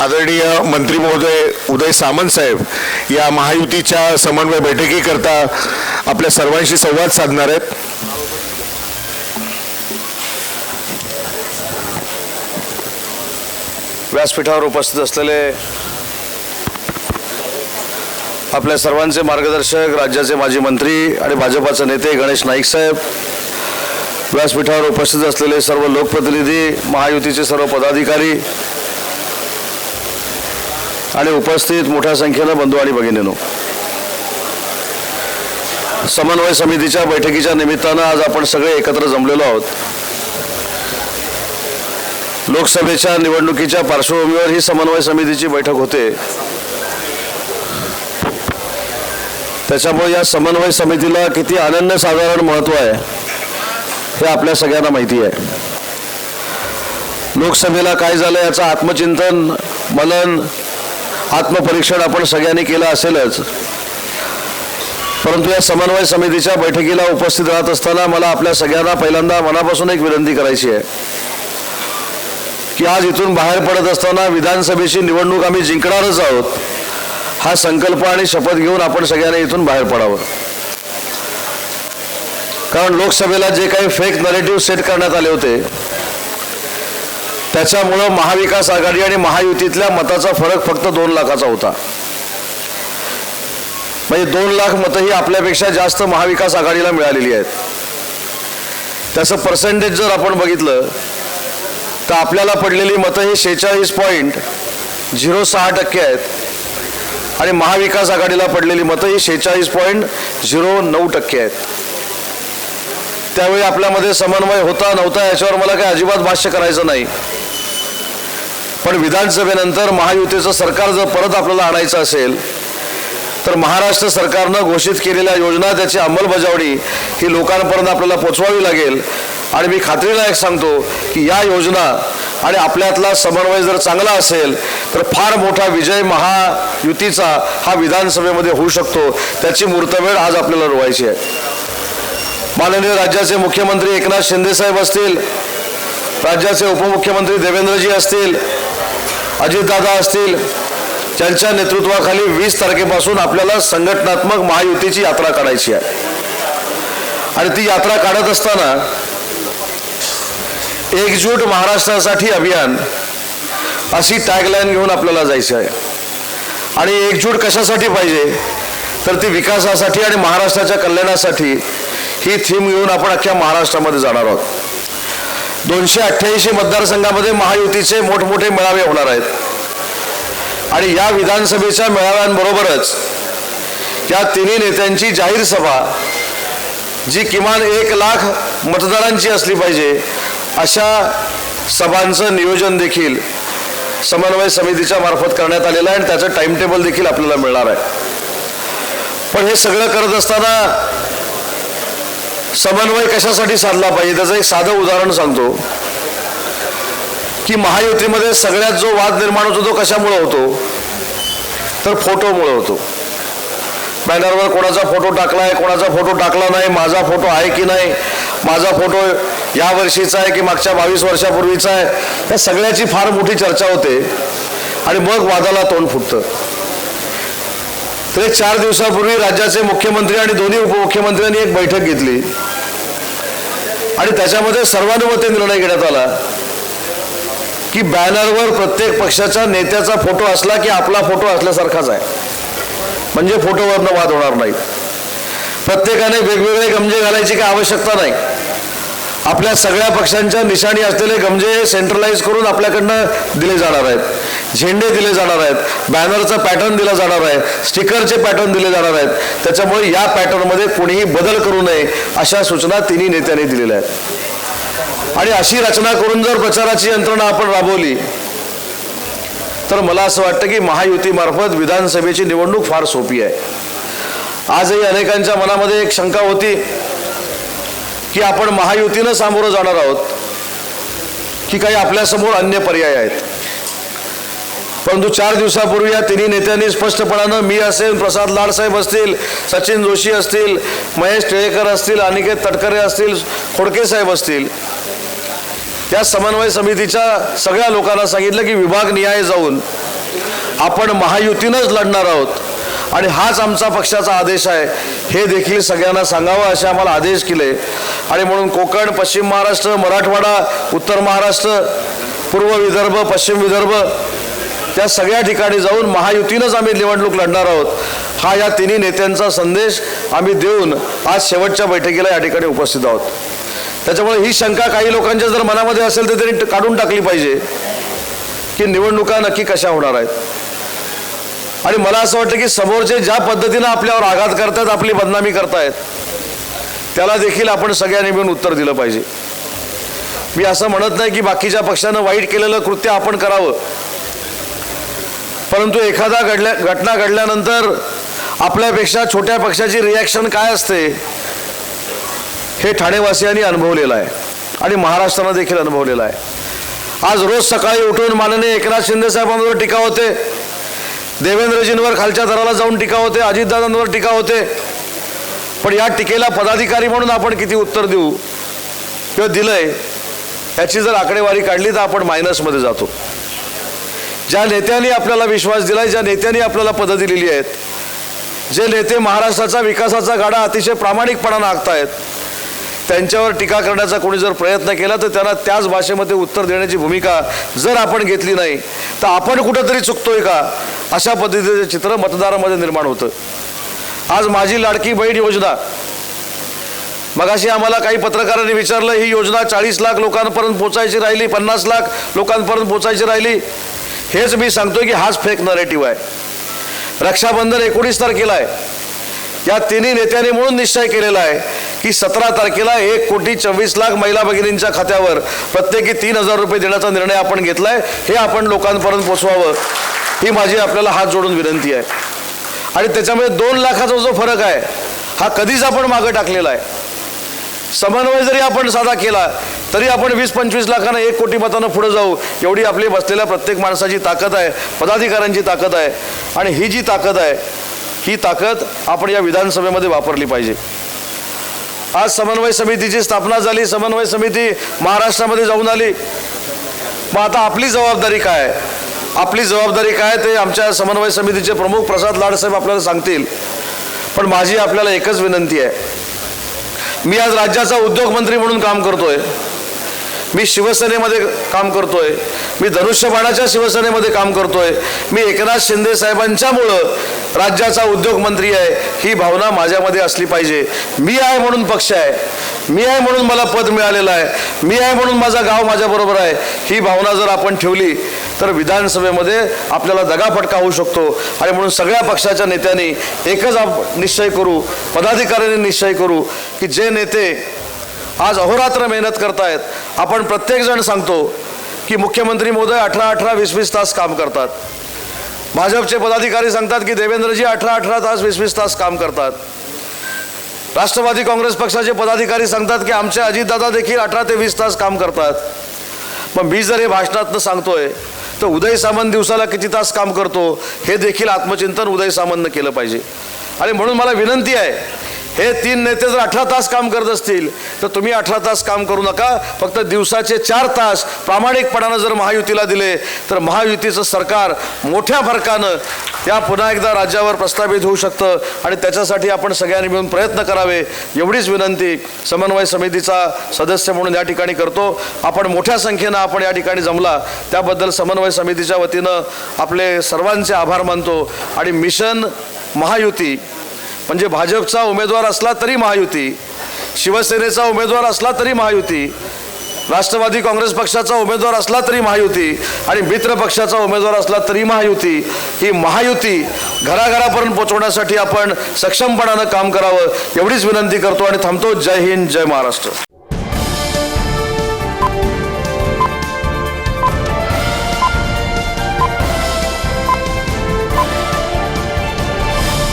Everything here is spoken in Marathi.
आदरणीय मंत्री महोदय उदय सामंत साहेब या महायुतीच्या समन्वय बैठकीकरता आपल्या सर्वांशी संवाद साधणार आहेत. व्यासपीठावर उपस्थित असलेले आपल्या सर्वांचे मार्गदर्शक राज्याचे माजी मंत्री आणि भाजपाचे नेते गणेश नाईक साहेब व्यासपीठावर उपस्थित असलेले सर्व लोकप्रतिनिधी महायुतीचे सर्व पदाधिकारी आणि उपस्थित मोठ्या संख्येनं बंधू आणि भगिनीनो. समन्वय समितीच्या बैठकीच्या निमित्तानं आज आपण सगळे एकत्र जमलेलो आहोत. लोकसभेच्या निवडणुकीच्या पार्श्वभूमीवर ही समन्वय समितीची बैठक होते. त्याच्यामुळे या समन्वय समितीला किती अनन्यसाधारण महत्त्व आहे हे आपल्या सगळ्यांना माहिती आहे. लोकसभेला काय झालं याचं आत्मचिंतन मनन आत्मपरीक्षण आपण सगळ्यांनी केलं असेलच. परंतु या समन्वय समितीच्या बैठकीला उपस्थित राहत असताना मला आपल्या सगळ्यांना पहिल्यांदा मनापासून एक विनंती करायची आहे. की आज इथून बाहेर पडत असताना विधानसभेची निवडणूक आम्ही जिंकणारच आहोत. हा संकल्प आणि शपथ घेऊन आपण सगळ्यांनी इथून बाहेर पडावं. कारण लोकसभेला जे काही फेक नरेटिव्ह सेट करण्यात आले होते त्याच्यामुळं महाविकास आघाडी आणि महायुतीतल्या मताचा फरक फक्त दोन लाखाचा होता. म्हणजे दोन लाख मतं ही आपल्यापेक्षा जास्त महाविकास आघाडीला मिळालेली आहेत. त्याचं पर्सेंटेज जर आपण बघितलं तर आपल्याला पडलेली मतं ही शेहेचाळीस पॉईंट झिरो सहा टक्के आहेत. आणि महाविकास आघाडीला पडलेली मतं ही शेहेचाळीस पॉईंट झिरो नऊ टक्के आहेत. त्यावेळी आपल्यामध्ये समन्वय होता नव्हता याच्यावर मला काही अजिबात भाष्य करायचं नाही. पण विधानसभेनंतर महायुतीचं सरकार जर परत आपल्याला आणायचं असेल तर महाराष्ट्र सरकारनं घोषित केलेल्या योजना त्याची अंमलबजावणी ही लोकांपर्यंत आपल्याला पोचवावी लागेल. आणि मी खात्रीला एक सांगतो की या योजना आणि आपल्यातला समन्वय जर चांगला असेल तर फार मोठा विजय महायुतीचा हा विधानसभेमध्ये होऊ शकतो. त्याची मुहूर्तवेळ आज आपल्याला रोवायची आहे. माननीय राज्याचे मुख्यमंत्री एकनाथ शिंदेसाहेब असतील राज्याचे उपमुख्यमंत्री देवेंद्रजी असतील अजितदादा असतील त्यांच्या नेतृत्वाखाली वीस तारखेपासून आपल्याला संघटनात्मक महायुतीची यात्रा काढायची आहे. आणि ती यात्रा काढत असताना एकजूट महाराष्ट्रासाठी अभियान अशी टॅगलाईन घेऊन आपल्याला जायचं आहे. आणि एकजूट कशासाठी पाहिजे तर ती विकासासाठी आणि महाराष्ट्राच्या कल्याणासाठी ही थीम घेऊन आपण अख्ख्या महाराष्ट्रामध्ये जाणार आहोत. दोनशे अठ्ठ्याऐंशी मतदारसंघामध्ये महायुतीचे मोठमोठे मेळावे होणार आहेत. आणि या विधानसभेच्या मेळाव्यांबरोबरच या तिन्ही नेत्यांची जाहीर सभा जी किमान एक लाख मतदारांची असली पाहिजे अशा सभांचं नियोजन देखील समन्वय समितीच्या मार्फत करण्यात आलेलं आहे आणि त्याचं टाईमटेबल देखील आपल्याला मिळणार आहे. पण हे सगळं करत असताना समन्वय कशासाठी साधला पाहिजे? त्याचं एक साधं उदाहरण सांगतो. की महायुतीमध्ये सगळ्यात जो वाद निर्माण होतो तो कशामुळे होतो? तर फोटोमुळे होतो. बॅनरवर कोणाचा फोटो टाकला आहे कोणाचा फोटो टाकला नाही माझा फोटो आहे की नाही माझा फोटो या वर्षीचा आहे की मागच्या बावीस वर्षापूर्वीचा आहे या सगळ्याची फार मोठी चर्चा होते. आणि मग वादाला तोंड फुटतं. तर एक चार दिवसापूर्वी राज्याचे मुख्यमंत्री आणि दोन्ही उपमुख्यमंत्र्यांनी एक बैठक घेतली. आणि त्याच्यामध्ये सर्वानुमते निर्णय घेण्यात आला. की बॅनरवर प्रत्येक पक्षाच्या नेत्याचा फोटो असला की आपला फोटो असल्यासारखाच आहे. म्हणजे फोटोवरनं वाद होणार नाही प्रत्येकाने वेगवेगळे गमजे घालायची काही आवश्यकता नाही. आपल्या सगळ्या पक्षांच्या निशाणी असलेले गमजे सेंट्रलाइज करून आपल्याकडनं दिले जाणार आहेत. झेंडे दिले जाणार आहेत. बॅनरचा पॅटर्न दिला जाणार आहे. स्टिकरचे पॅटर्न दिले जाणार आहेत. त्याच्यामुळे या पॅटर्नमध्ये कोणीही बदल करू नये अशा सूचना तिन्ही नेत्यांनी दिलेल्या आहेत. आणि अशी रचना करून जर प्रचाराची यंत्रणा आपण राबवली तर मला असं वाटतं की महायुतीमार्फत विधानसभेची निवडणूक फार सोपी आहे. आजही अनेकांच्या मनामध्ये एक शंका होती की आपण महायुतीनं सामोरं जाणार आहोत की काही आपल्यासमोर अन्य पर्याय आहेत. परंतु चार दिवसापूर्वी या तिन्ही नेत्यांनी स्पष्टपणानं मी असेल प्रसाद लाडसाहेब असतील सचिन जोशी असतील महेश टिळेकर असतील अनिकेत तटकरे असतील खोडके साहेब असतील या समन्वय समितीच्या सगळ्या लोकांना सांगितलं की विभाग निहाय जाऊन आपण महायुतीनंच लढणार आहोत. आणि हाच आमचा पक्षाचा आदेश आहे. हे देखील सगळ्यांना सांगावं असे आम्हाला आदेश केले. आणि म्हणून कोकण पश्चिम महाराष्ट्र मराठवाडा उत्तर महाराष्ट्र पूर्व विदर्भ पश्चिम विदर्भ त्या सगळ्या ठिकाणी जाऊन महायुतीनंच आम्ही निवडणूक लढणार आहोत. हा या तिन्ही नेत्यांचा संदेश आम्ही देऊन आज शेवटच्या बैठकीला या ठिकाणी उपस्थित आहोत. त्याच्यामुळे ही शंका काही लोकांच्या जर मनामध्ये असेल तर त्यांनी काढून टाकली पाहिजे की निवडणुका नक्की कशा होणार आहेत. आणि मला असं वाटतं की समोरचे ज्या पद्धतीनं आपल्यावर आघात करतायत आपली बदनामी करतायत त्याला देखील आपण सगळ्यांनी मिळून उत्तर दिलं पाहिजे. मी असं म्हणत नाही की बाकीच्या पक्षानं वाईट केलेलं कृत्य आपण करावं. परंतु एखादा घडल्या घटना घडल्यानंतर आपल्यापेक्षा छोट्या पक्षाची रिॲक्शन काय असते हे ठाणेवासियांनी अनुभवलेलं आहे. आणि महाराष्ट्रानं देखील अनुभवलेलं आहे. आज रोज सकाळी उठून माननीय एकनाथ शिंदे साहेबांवर टीका होते. देवेंद्रजींवर खालच्या दराला जाऊन टीका होते अजितदादांवर टीका होते. पण या टीकेला पदाधिकारी म्हणून आपण किती उत्तर देऊ किंवा दिलंय याची जर आकडेवारी काढली तर आपण मायनसमध्ये जातो. ज्या नेत्यांनी आपल्याला विश्वास दिलाय ज्या नेत्यांनी आपल्याला पदं दिलेली आहेत जे नेते महाराष्ट्राचा विकासाचा गाडा अतिशय प्रामाणिकपणानं आखतायत त्यांच्यावर टीका करण्याचा कोणी जर प्रयत्न केला तर त्यांना त्याच भाषेमध्ये उत्तर देण्याची भूमिका जर आपण घेतली नाही तर आपण कुठंतरी चुकतोय का? अशा पद्धतीचं चित्र मतदारामध्ये निर्माण होतं. आज माझी लाडकी बहीण योजना. मगाशी आम्हाला काही पत्रकारांनी विचारलं ही योजना चाळीस लाख लोकांपर्यंत पोचायची राहिली पन्नास लाख लोकांपर्यंत पोचायची राहिली? हेच मी सांगतोय की हाच फेक नरेटिव्ह आहे. रक्षाबंधन एकोणीस तारखेला आहे. या तिन्ही नेत्यांनी म्हणून निश्चय केलेला आहे. की सतरा तारखेला एक कोटी चोवीस लाख महिला भगिनींच्या खात्यावर प्रत्येकी तीन हजार रुपये देण्याचा निर्णय आपण घेतलाय. हे आपण लोकांपर्यंत पोचवावं ही माझी आपल्याला हात जोडून विनंती आहे. आणि त्याच्यामुळे दोन लाखाचा जो फरक आहे हा कधीच आपण मागं टाकलेला आहे. समन्वय जरी आपण साधा केला तरी आपण वीस पंचवीस लाखानं एक कोटी मतानं पुढे जाऊ एवढी आपली बसलेल्या प्रत्येक माणसाची ताकद आहे पदाधिकाऱ्यांची ताकद आहे. आणि ही जी ताकद आहे ही ताकद आपण या विधानसभेमध्ये वापरली पाहिजे. आज समन्वय समितीची स्थापना झाली समन्वय समिती महाराष्ट्रामध्ये जाऊन आली. मग आता आपली जबाबदारी काय? आहे? आपली जबाबदारी काय ते आमच्या समन्वय समितीचे प्रमुख प्रसाद लाडसाहेब आपल्याला सांगतील. पण माझी आपल्याला एकच विनंती आहे. मी आज राज्याचा उद्योगमंत्री म्हणून काम करतोय. मी शिवसेनेमध्ये काम करतोय. मी धनुष्यबाणाच्या शिवसेनेमध्ये काम करतोय. मी एकनाथ शिंदे साहेबांच्यामुळं राज्याचा उद्योगमंत्री आहे. ही भावना माझ्यामध्ये असली पाहिजे. मी आहे म्हणून पक्ष आहे. मी आहे म्हणून मला पद मिळालेलं आहे. मी आहे म्हणून माझा गाव माझ्याबरोबर आहे. ही भावना जर आपण ठेवली तर विधानसभेमध्ये आपल्याला दगाफटका होऊ शकतो. आणि म्हणून सगळ्या पक्षाच्या नेत्यांनी एकच आप निश्चय करू पदाधिकाऱ्यांनी निश्चय करू की जे नेते आज अहोरात्र मेहनत करतायत आपण प्रत्येकजण सांगतो की मुख्यमंत्री महोदय अठरा अठरा वीस वीस तास काम करतात. भाजपचे पदाधिकारी सांगतात की देवेंद्रजी अठरा अठरा तास वीस वीस तास काम करतात. राष्ट्रवादी काँग्रेस पक्षाचे पदाधिकारी सांगतात की आमचे अजितदादा देखील अठरा ते वीस तास काम करतात. मग मी जर हे भाषणातनं सांगतोय तर उदय सामंत दिवसाला किती तास काम करतो हे देखील आत्मचिंतन उदय सामंतनं केलं पाहिजे. आणि म्हणून मला विनंती आहे हे तीन नेते जर अठरा तास काम करत असतील तर तुम्ही अठरा तास काम करू नका. फक्त दिवसाचे चार तास प्रामाणिकपणानं जर महायुतीला दिले तर महायुतीचं सरकार मोठ्या फरकानं या पुन्हा एकदा राज्यावर प्रस्थापित होऊ शकतं आणि त्याच्यासाठी आपण सगळ्यांनी मिळून प्रयत्न करावे एवढीच विनंती समन्वय समितीचा सदस्य म्हणून या ठिकाणी करतो. आपण मोठ्या संख्येनं आपण या ठिकाणी जमला त्याबद्दल समन्वय समितीच्या वतीनं आपले सर्वांचे आभार मानतो आणि मिशन महायुती म्हणजे भाजपचा उमेदवार असला तरी महायुती शिवसेनेचा उमेदवार असला तरी महायुती राष्ट्रवादी काँग्रेस पक्षाचा उमेदवार असला तरी महायुती आणि मित्र पक्षाचा उमेदवार असला तरी महायुती ही महायुती घराघरापर्यंत पोहोचवण्यासाठी आपण सक्षमपणानं काम करावं एवढीच विनंती करतो आणि थांबतो. जय हिंद जय महाराष्ट्र.